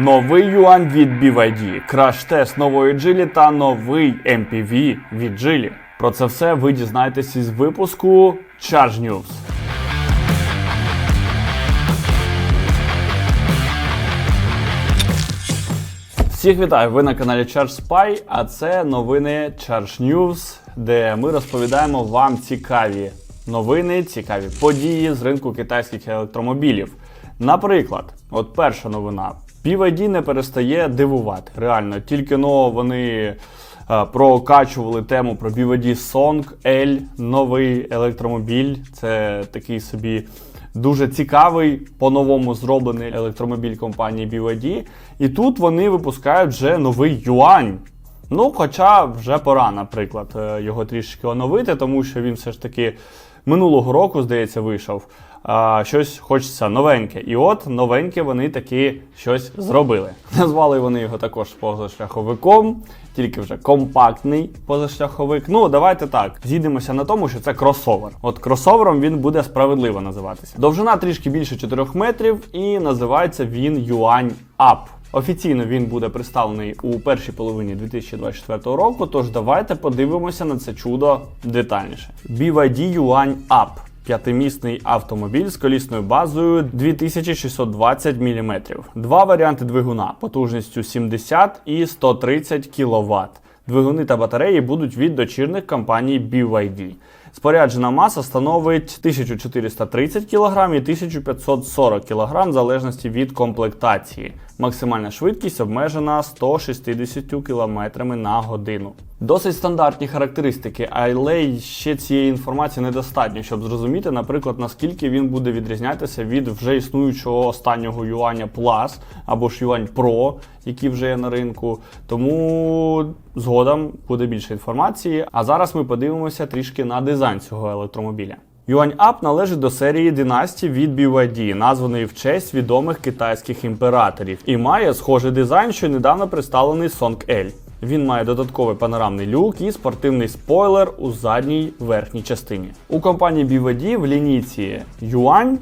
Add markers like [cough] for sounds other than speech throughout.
Новий юань від BYD, краш-тест нової джилі та новий MPV від джилі. Про це все ви дізнаєтесь із випуску Charge News. Всіх вітаю! Ви на каналі Charge Spy, а це новини Charge News, де ми розповідаємо вам цікаві новини, цікаві події з ринку китайських електромобілів. Наприклад, от перша новина. BYD не перестає дивувати. Реально, тільки но вони е, прокачували тему про BYD Song L, новий електромобіль. Це такий собі дуже цікавий, по-новому зроблений електромобіль компанії BYD. І тут вони випускають вже новий юань. Ну, хоча вже пора, наприклад, е, його трішки оновити, тому що він все ж таки минулого року, здається, вийшов. А, щось хочеться новеньке. І от новеньке вони таки щось зробили. Назвали вони його також позашляховиком, тільки вже компактний позашляховик. Ну, давайте так. Зійдемося на тому, що це кросовер. От кросовером він буде справедливо називатися. Довжина трішки більше 4 метрів, і називається він Юань Up. Офіційно він буде представлений у першій половині 2024 року. Тож давайте подивимося на це чудо детальніше. BYD Yuan Up. П'ятимісний автомобіль з колісною базою 2620 мм. Два варіанти двигуна потужністю 70 і 130 кВт. Двигуни та батареї будуть від дочірних компаній BYD. Споряджена маса становить 1430 кг і 1540 кг в залежності від комплектації. Максимальна швидкість обмежена 160 км на годину. Досить стандартні характеристики, але ще цієї інформації недостатньо, щоб зрозуміти, наприклад, наскільки він буде відрізнятися від вже існуючого останнього юаня Plus або ж юань Pro, які вже є на ринку. Тому згодом буде більше інформації. А зараз ми подивимося трішки на дизайн цього електромобіля. Yuan Up належить до серії династій від BYD, названої в честь відомих китайських імператорів, і має схожий дизайн, що недавно представлений Song L. Він має додатковий панорамний люк і спортивний спойлер у задній верхній частині. У компанії BYD в лінійці Yuan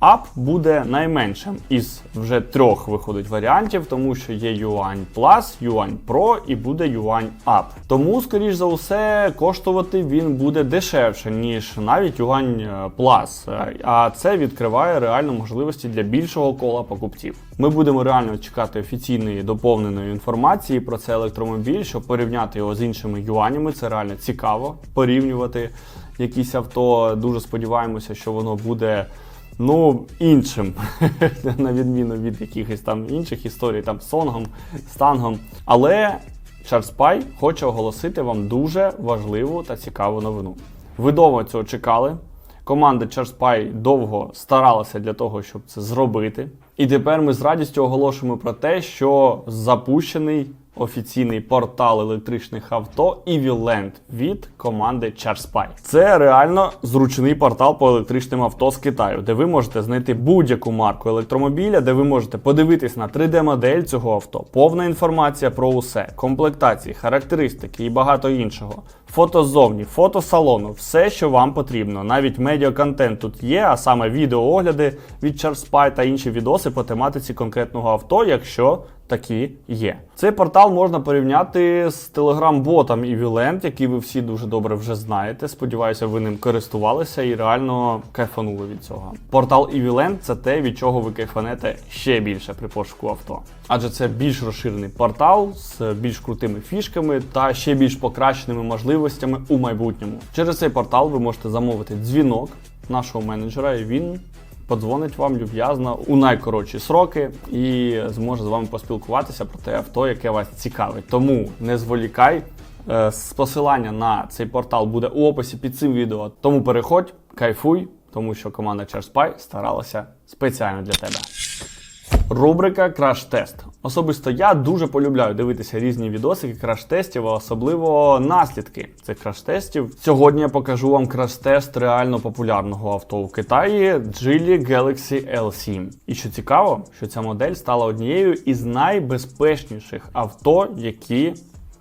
Up буде найменшим із вже трьох виходить варіантів, тому що є Yuan Plus, Yuan Pro і буде Yuan Up. Тому, скоріш за усе, коштувати він буде дешевше, ніж навіть Yuan Plus. А це відкриває реально можливості для більшого кола покупців. Ми будемо реально чекати офіційної доповненої інформації про цей електромобіль, щоб порівняти його з іншими юанями. Це реально цікаво порівнювати якісь авто. Дуже сподіваємося, що воно буде. Ну, іншим, [laughs] на відміну від якихось там інших історій, там Сонгом, Стангом. Але Шарспай хоче оголосити вам дуже важливу та цікаву новину. Ви довго цього чекали. Команда Чарспай довго старалася для того, щоб це зробити. І тепер ми з радістю оголошуємо про те, що запущений офіційний портал електричних авто EVLand від команди ChargeSpy. Це реально зручний портал по електричним авто з Китаю, де ви можете знайти будь-яку марку електромобіля, де ви можете подивитись на 3D-модель цього авто, повна інформація про усе, комплектації, характеристики і багато іншого. Фото ззовні, фото салону, все, що вам потрібно. Навіть медіаконтент тут є, а саме відеоогляди від ChargeSpy та інші відоси по тематиці конкретного авто, якщо такі є. Цей портал можна порівняти з телеграм-ботом EVLand, який ви всі дуже добре вже знаєте. Сподіваюся, ви ним користувалися і реально кайфанули від цього. Портал EVLand – це те, від чого ви кайфанете ще більше при пошуку авто. Адже це більш розширений портал з більш крутими фішками та ще більш покращеними можливостями у майбутньому. Через цей портал ви можете замовити дзвінок нашого менеджера, і він подзвонить вам люб'язно у найкоротші сроки і зможе з вами поспілкуватися про те авто, яке вас цікавить. Тому не зволікай. Е, Посилання на цей портал буде у описі під цим відео. Тому переходь, кайфуй, тому що команда Черспай старалася спеціально для тебе. Рубрика краш-тест. Особисто я дуже полюбляю дивитися різні відосики краш-тестів, а особливо наслідки цих краш-тестів. Сьогодні я покажу вам краш-тест реально популярного авто у Китаї Geely Galaxy L7. І що цікаво, що ця модель стала однією із найбезпечніших авто, які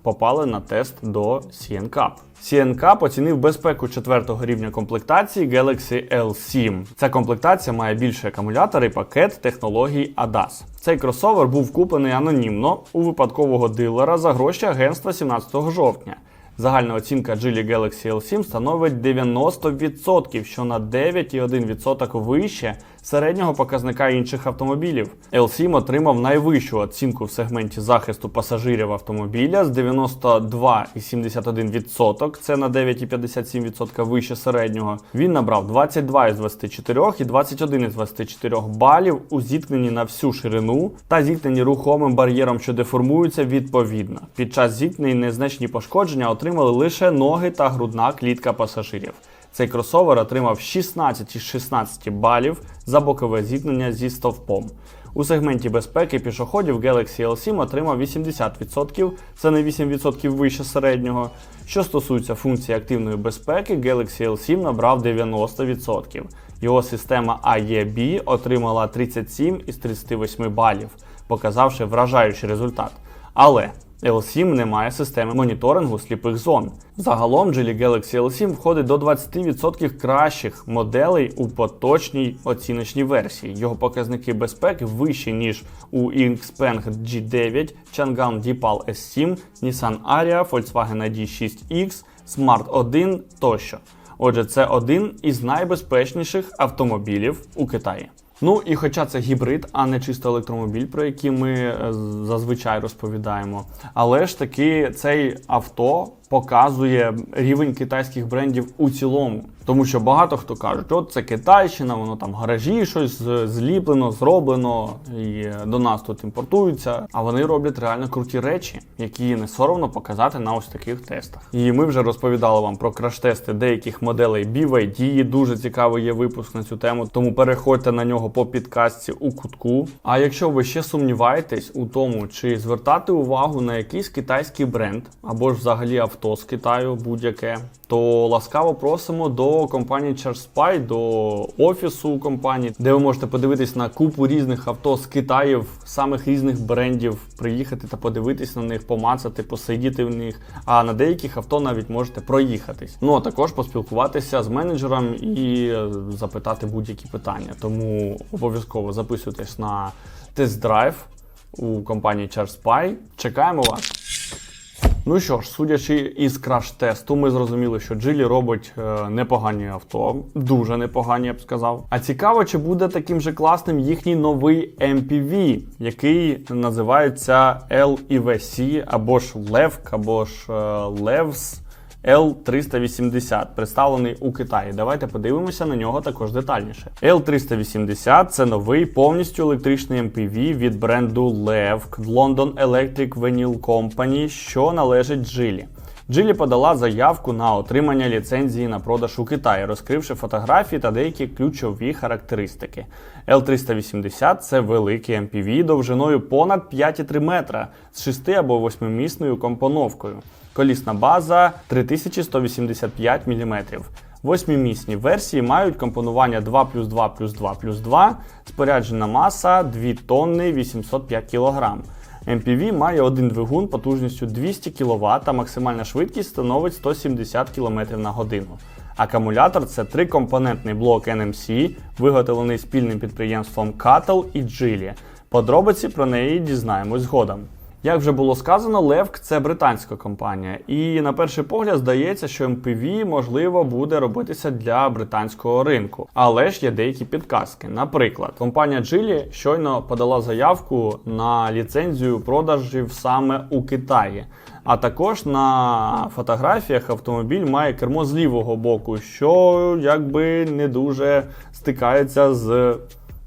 попали на тест до CNCAP. CNCAP CN оцінив безпеку четвертого рівня комплектації Galaxy L7. Ця комплектація має більший акумулятор і пакет технологій ADAS. Цей кросовер був куплений анонімно у випадкового дилера за гроші агентства 17 жовтня. Загальна оцінка Geely Galaxy L7 становить 90%, що на 9,1% вище середнього показника інших автомобілів. L7 отримав найвищу оцінку в сегменті захисту пасажирів автомобіля з 92,71%, це на 9,57% вище середнього. Він набрав 22 із 24 і 21 із 24 балів у зіткненні на всю ширину та зіткненні рухомим бар'єром, що деформуються відповідно. Під час зіткнень незначні пошкодження отримали лише ноги та грудна клітка пасажирів. Цей кросовер отримав 16 із 16 балів за бокове зіткнення зі стовпом. У сегменті безпеки пішоходів Galaxy L7 отримав 80%, це на 8% вище середнього. Що стосується функції активної безпеки, Galaxy L7 набрав 90%. Його система AEB отримала 37 із 38 балів, показавши вражаючий результат. Але L7 не має системи моніторингу сліпих зон. Загалом Geely Galaxy L7 входить до 20% кращих моделей у поточній оціночній версії. Його показники безпеки вищі, ніж у Xpeng G9, Chang'an Deepal S7, Nissan Ariya, Volkswagen ID6X, Smart 1 тощо. Отже, це один із найбезпечніших автомобілів у Китаї. Ну і хоча це гібрид, а не чисто електромобіль, про який ми е, зазвичай розповідаємо, але ж таки цей авто показує рівень китайських брендів у цілому. Тому що багато хто кажуть, от це Китайщина, воно там в гаражі щось зліплено, зроблено і до нас тут імпортуються. А вони роблять реально круті речі, які не соромно показати на ось таких тестах. І ми вже розповідали вам про краш-тести деяких моделей BYD. Дуже цікавий є випуск на цю тему, тому переходьте на нього по підкастці у кутку. А якщо ви ще сумніваєтесь у тому, чи звертати увагу на якийсь китайський бренд або ж взагалі авто з Китаю будь-яке, то ласкаво просимо до компанії ChargeSpy, до офісу компанії, де ви можете подивитись на купу різних авто з Китаїв, самих різних брендів, приїхати та подивитись на них, помацати, посидіти в них. А на деяких авто навіть можете проїхатись. Ну а також поспілкуватися з менеджером і запитати будь-які питання. Тому обов'язково записуйтесь на тест-драйв у компанії ChargeSpy. Чекаємо вас. Ну що ж, судячи із краш-тесту, ми зрозуміли, що Джилі робить е, непогані авто, дуже непогані, я б сказав. А цікаво, чи буде таким же класним їхній новий MPV, який називається LEVC, або ж Левк, або ж е, LEVS L380, представлений у Китаї. Давайте подивимося на нього також детальніше. L380 це новий повністю електричний MPV від бренду LEVC London Electric Vinyl Company, що належить Geely. Geely подала заявку на отримання ліцензії на продаж у Китаї, розкривши фотографії та деякі ключові характеристики. L380 це великий MPV довжиною понад 5,3 метра з 6 або 8-місною компоновкою. Колісна база 3185 мм. Восьмимісні версії мають компонування 2 плюс 2 плюс 2 плюс 2, споряджена маса 2 тонни 805 кг. MPV має один двигун потужністю 200 кВт, а максимальна швидкість становить 170 км на годину. Акумулятор це трикомпонентний блок NMC, виготовлений спільним підприємством Cattle і Geely. Подробиці про неї дізнаємось згодом. Як вже було сказано, Левк це британська компанія, і на перший погляд здається, що MPV можливо буде робитися для британського ринку. Але ж є деякі підказки. Наприклад, компанія Geely щойно подала заявку на ліцензію продажів саме у Китаї. А також на фотографіях автомобіль має кермо з лівого боку, що якби не дуже стикається з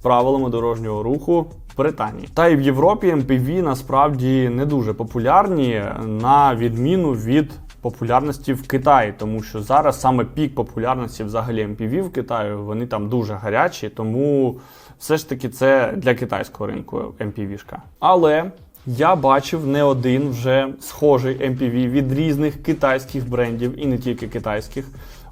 правилами дорожнього руху Британії. Та й в Європі MPV насправді не дуже популярні, на відміну від популярності в Китаї, тому що зараз саме пік популярності взагалі MPV в Китаї, вони там дуже гарячі, тому все ж таки це для китайського ринку MPV-шка. Але я бачив не один вже схожий MPV від різних китайських брендів і не тільки китайських.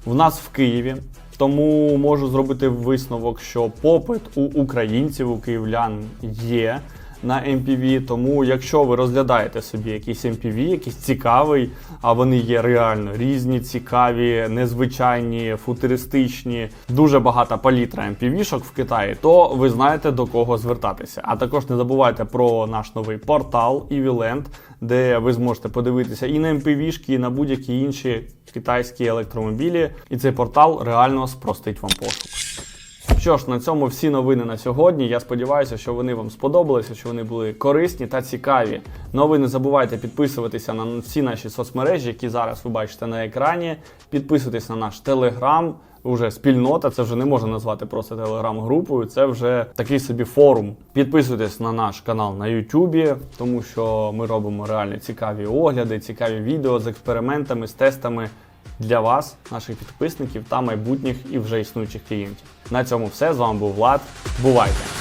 В нас в Києві. Тому можу зробити висновок, що попит у українців, у київлян є на MPV. Тому, якщо ви розглядаєте собі якийсь MPV, якийсь цікавий, а вони є реально різні, цікаві, незвичайні, футуристичні, дуже багата палітра MPV-шок в Китаї, то ви знаєте до кого звертатися. А також не забувайте про наш новий портал EVLand, де ви зможете подивитися і на MPV-шки, і на будь-які інші китайські електромобілі. І цей портал реально спростить вам пошук. Що ж, на цьому всі новини на сьогодні. Я сподіваюся, що вони вам сподобалися, що вони були корисні та цікаві. Ну ви не забувайте підписуватися на всі наші соцмережі, які зараз ви бачите на екрані. Підписуйтесь на наш телеграм. Уже спільнота, це вже не можна назвати просто телеграм-групою, це вже такий собі форум. Підписуйтесь на наш канал на Ютубі, тому що ми робимо реально цікаві огляди, цікаві відео з експериментами, з тестами для вас, наших підписників та майбутніх і вже існуючих клієнтів. На цьому все. З вами був Влад. Бувайте!